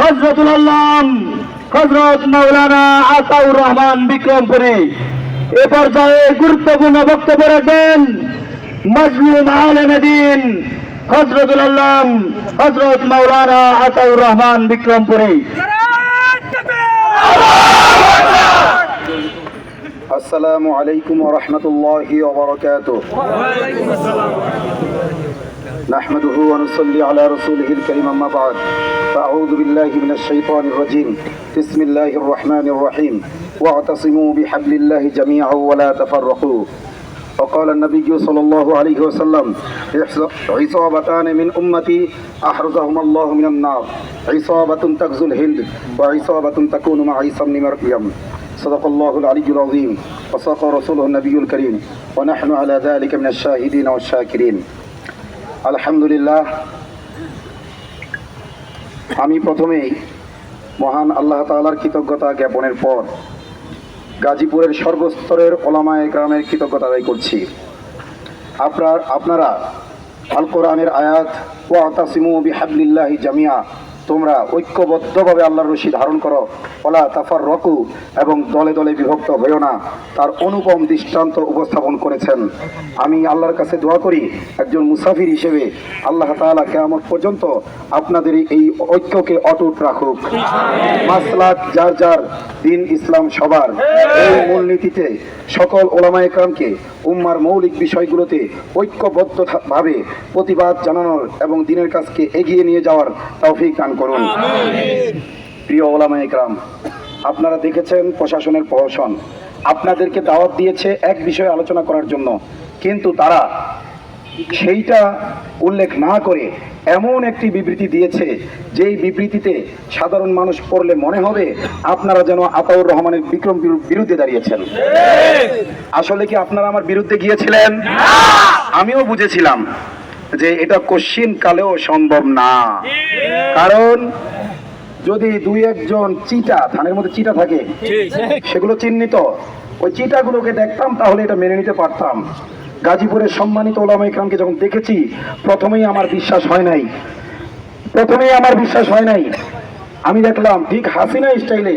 হজরতুল আল্লাম হজরত মৌলানা আসাউর রহমান বিক্রমপুরী। এ পর্যায়ে গুরুত্বপূর্ণ বক্তব্য রাখবেন মজলুম আলমদিন হজরতুল আল্লাম হজরত মৌলানা আসাউর রহমান বিক্রমপুরী। আসসালামু আলাইকুম রহমতুল্লাহ نحمده ونصلي على رسوله الكريم أما بعد. فأعوذ بالله من الشيطان الرجيم. بسم الله الرحمن الرحيم. واعتصموا بحبل الله جميعا ولا تفرقوا. وقال النبي صلى الله عليه وسلم عصابتان من أمتي أحرزهم الله من النار. عصابة تغزو الهند وعصابة تكون مع عيسى بن مريم. صدق الله العلي العظيم. وصدق رسوله النبي الكريم. ونحن على ذلك من الشاهدين والشاكرين. আলহামদুলিল্লাহ। আমি প্রথমেই মহান আল্লাহ তালার কৃতজ্ঞতা জ্ঞাপনের পর গাজীপুরের সর্বস্তরের ওলামা একরামের কৃতজ্ঞতা আদায় করছি। আপনার আপনারা আল কোরআনের আয়াত ও আতাসিমু বিহাবলিল্লাহি জামিয়া তোমরা ঐক্যবদ্ধভাবে আল্লাহর রশি ধারণ করো। ওলা তাফার রকু এবং দলে দলে বিভক্ত হইও না। তার অনুপম দৃষ্টান্ত উপস্থাপন করেছেন। আমি আল্লাহর কাছে দোয়া করি, একজন মুসাফির হিসেবে আল্লাহ তাআলা কেয়ামত পর্যন্ত আপনাদের এই ঐক্যকে অটুট রাখুক। মাসলাক যার যার দিন ইসলাম সবার। এই মূলনীতিতে সকল ওলামায়ে একরামকে উম্মার মৌলিক বিষয়গুলোতে ঐক্যবদ্ধ থা- ভাবে প্রতিবাদ জানানোর এবং দিনের কাজকে এগিয়ে নিয়ে যাওয়ার তৌফিক দান করুন। প্রিয় ওলামা একরাম আপনারা দেখেছেন প্রশাসনের প্রহসন আপনাদেরকে দাওয়াত দিয়েছে এক বিষয়ে আলোচনা করার জন্য। কিন্তু তারা সেইটা উল্লেখ না করে এমন একটি বিবৃতি দিয়েছে যেই বিবৃতিতে সাধারণ মানুষ পড়লে মনে হবে আপনারা যেন আতাউর রহমানের বিক্রম বিরুদ্ধে দাঁড়িয়েছেন। আসলে কি আপনারা আমার বিরুদ্ধে গিয়েছিলেন? আমিও বুঝেছিলাম। যে এটা কশ্চিন কালেও সম্ভব না। কারণ যদি দুই একজন চিটা, ধানের মধ্যে চিটা থাকে, সেগুলো চিহ্নিত, ওই চিটাগুলোকে দেখতাম তাহলে এটা মেনে নিতে পারতাম। গাজীপুরের সম্মানিত ওলামা ইকরামকে যখন দেখেছি, প্রথমেই আমার বিশ্বাস হয় নাই। প্রথমেই আমার বিশ্বাস হয় নাই আমি দেখলাম ঠিক হাসিনা স্টাইলে।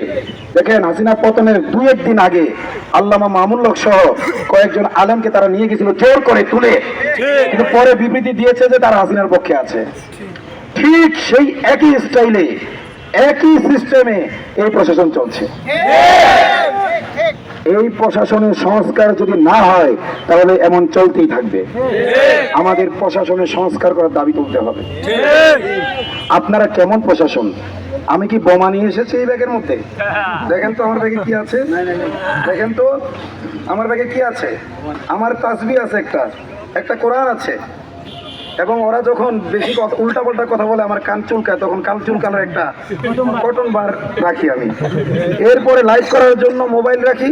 দেখেন হাসিনা পতনের দুই একদিন আগে আল্লামা মামুল্লক সহ কয়েকজন আলেমকে তারা নিয়ে গেছিল জোর করে তুলে। কিন্তু পরে বিবৃতি দিয়েছে যে তারা হাসিনার পক্ষে আছে। ঠিক সেই একই স্টাইলে একই সিস্টেমে এই প্রশাসন চলছে। এই প্রশাসনের সংস্কার যদি না হয়, তাহলে এমন চলতেই থাকবে। আমাদের প্রশাসনের সংস্কার করার দাবি তুলতে হবে। আপনারা কেমন প্রশাসন? আমি কি বোমা নিয়ে এসেছি এই ব্যাগের মধ্যে? দেখেন তো আমার ব্যাগে কি আছে? দেখেন তো, আমার ব্যাগে কি আছে? আমার তাসবি আছে একটা। একটা কোরআন আছে। এবং ওরা যখন বেশি উল্টা পাল্টা কথা বলে, আমার কান চুলকায়, তখন কান চুলকানোর একটা কটন বার রাখি আমি। এরপরে লাইভ করার জন্য মোবাইল রাখি।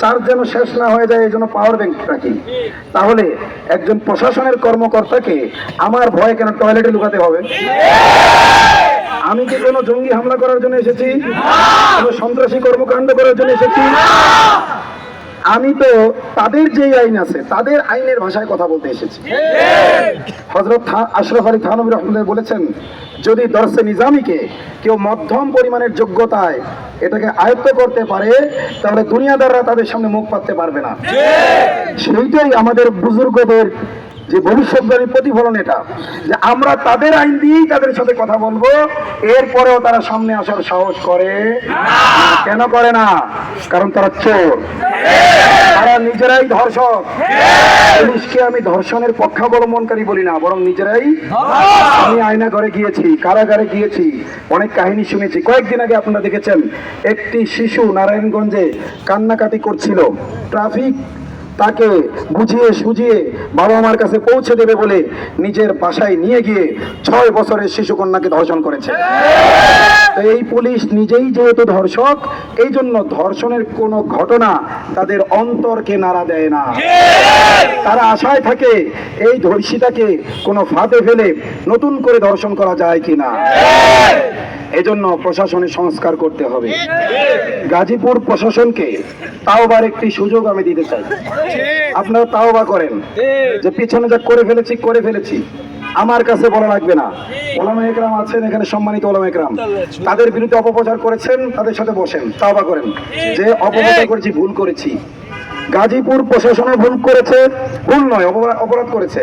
চার্জ যেন শেষ না হয়ে যায় এই জন্য পাওয়ার ব্যাংক রাখি। তাহলে একজন প্রশাসনের কর্মকর্তাকে আমার ভয় কেন টয়লেটে লুকাতে হবে? আমি কি কোনো জঙ্গি হামলা করার জন্য এসেছি? কোনো সন্ত্রাসী কর্মকাণ্ড করার জন্য এসেছি? আমি তো তাদের যেই আইন আছে তাদের আইনের ভাষায় কথা বলতে এসেছি। হজরত আশরফ আলী থানবী রহমদের বলেছেন যদি দর্শে নিজামীকে কেউ মধ্যম পরিমাণের যোগ্যতায় এটাকে আয়ত্ত করতে পারে তাহলে দুনিয়াদাররা তাদের সামনে মুখ পাততে পারবে না। সেইটাই আমাদের বুজুর্গদের যে ভবিষ্যৎবাণী প্রতিফলন এটা, যে আমরা তাদের আইন দিয়েই তাদের সাথে কথা বলব, এরপরেও তারা সামনে আসার সাহস করে কেন করে না? কারণ তারা চোর। তারা নিজেরাই ধর্ষক। পুলিশকে আমি ধর্ষণের পক্ষাবলম্বনকারী বলি না, বরং নিজেরাই আমি আয়না ঘরে গিয়েছি, কারাগারে গিয়েছি, অনেক কাহিনী শুনেছি। কয়েকদিন আগে আপনারা দেখেছেন, একটি শিশু নারায়ণগঞ্জে কান্নাকাটি করছিল। ট্রাফিক তাকে বুঝিয়ে সুঝিয়ে বাবা মার কাছে পৌঁছে দেবে বলে নিজের বাসায় নিয়ে গিয়ে ছয় বছরের শিশু কন্যাকে ধর্ষণ করেছে। তো এই পুলিশ নিজেই যেহেতু ধর্ষক এই জন্য ধর্ষণের কোনো ঘটনা তাদের অন্তরকে নাড়া দেয় না। তারা আশায় থাকে এই ধর্ষিতাকে কোনো ফাঁদে ফেলে নতুন করে ধর্ষণ করা যায় কিনা। এজন্য প্রশাসনের সংস্কার করতে হবে। গাজীপুর প্রশাসনকে তাওবার একটি সুযোগ আমি দিতে চাই। আপনারা তাওবা করেন। যে পিছনে যা করে ফেলেছি করে ফেলেছি। আমার কাছে বলা লাগবে না। ওলামা একরাম আছেন, এখানে সম্মানিত ওলামা একরাম। তাদের বিরুদ্ধে অপপ্রচার করেছেন, তাদের সাথে বসেন, তাওবা করেন। যে অপপ্রচার করেছি, ভুল করেছি। গাজীপুর প্রশাসনও ভুল করেছে ভুল নয় অপরাধ করেছে।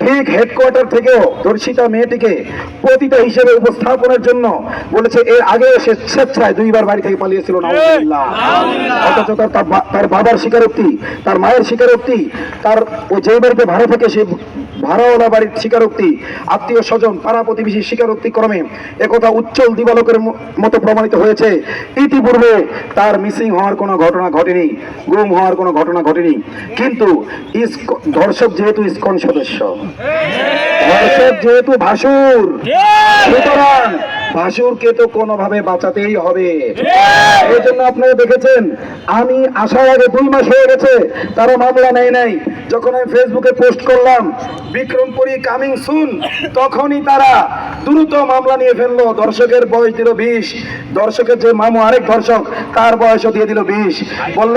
ঠিক হেডকোয়ার্টার থেকেও ধর্ষিতা মেয়েটিকে পতিতা হিসেবে উপস্থাপনের জন্য বলেছে এর আগে সে স্বেচ্ছায় দুইবার বাড়ি থেকে পালিয়েছিল অথচ তার বাবার স্বীকারোক্তি তার মায়ের স্বীকারোক্তি তার ওই যে বাড়িতে ভাড়া থাকে সে ভাড়াওয়ালা বাড়ির স্বীকারোক্তি। আত্মীয় স্বজন, পাড়া প্রতিবেশী স্বীকারোক্তি ক্রমে একথা উজ্জ্বল দিবালকের মতো প্রমাণিত হয়েছে। ইতিপূর্বে তার মিসিং হওয়ার কোনো ঘটনা ঘটেনি, গুম হওয়ার কোনো ঘটনা ঘটেনি। কিন্তু ধর্ষক যেহেতু ইস্কন সদস্য, ধর্ষক যেহেতু ভাসুর, সুতরাং ভাসুরকে তো কোনোভাবে বাঁচাতেই হবে। এই জন্য আপনারা দেখেছেন আমি আসার আগে দুই মাস হয়ে গেছে তারা মামলা নেয় নাই। যখন আমি ফেসবুকে পোস্ট করলাম বিক্রমপুরি কামিং সুন তখনই তারা দ্রুত মামলা নিয়ে ফেলল। দর্শকের বয়স দিল বিশ দর্শকের যে মামু আরেক দর্শক তার বয়সও দিয়ে দিল বিশ। বলল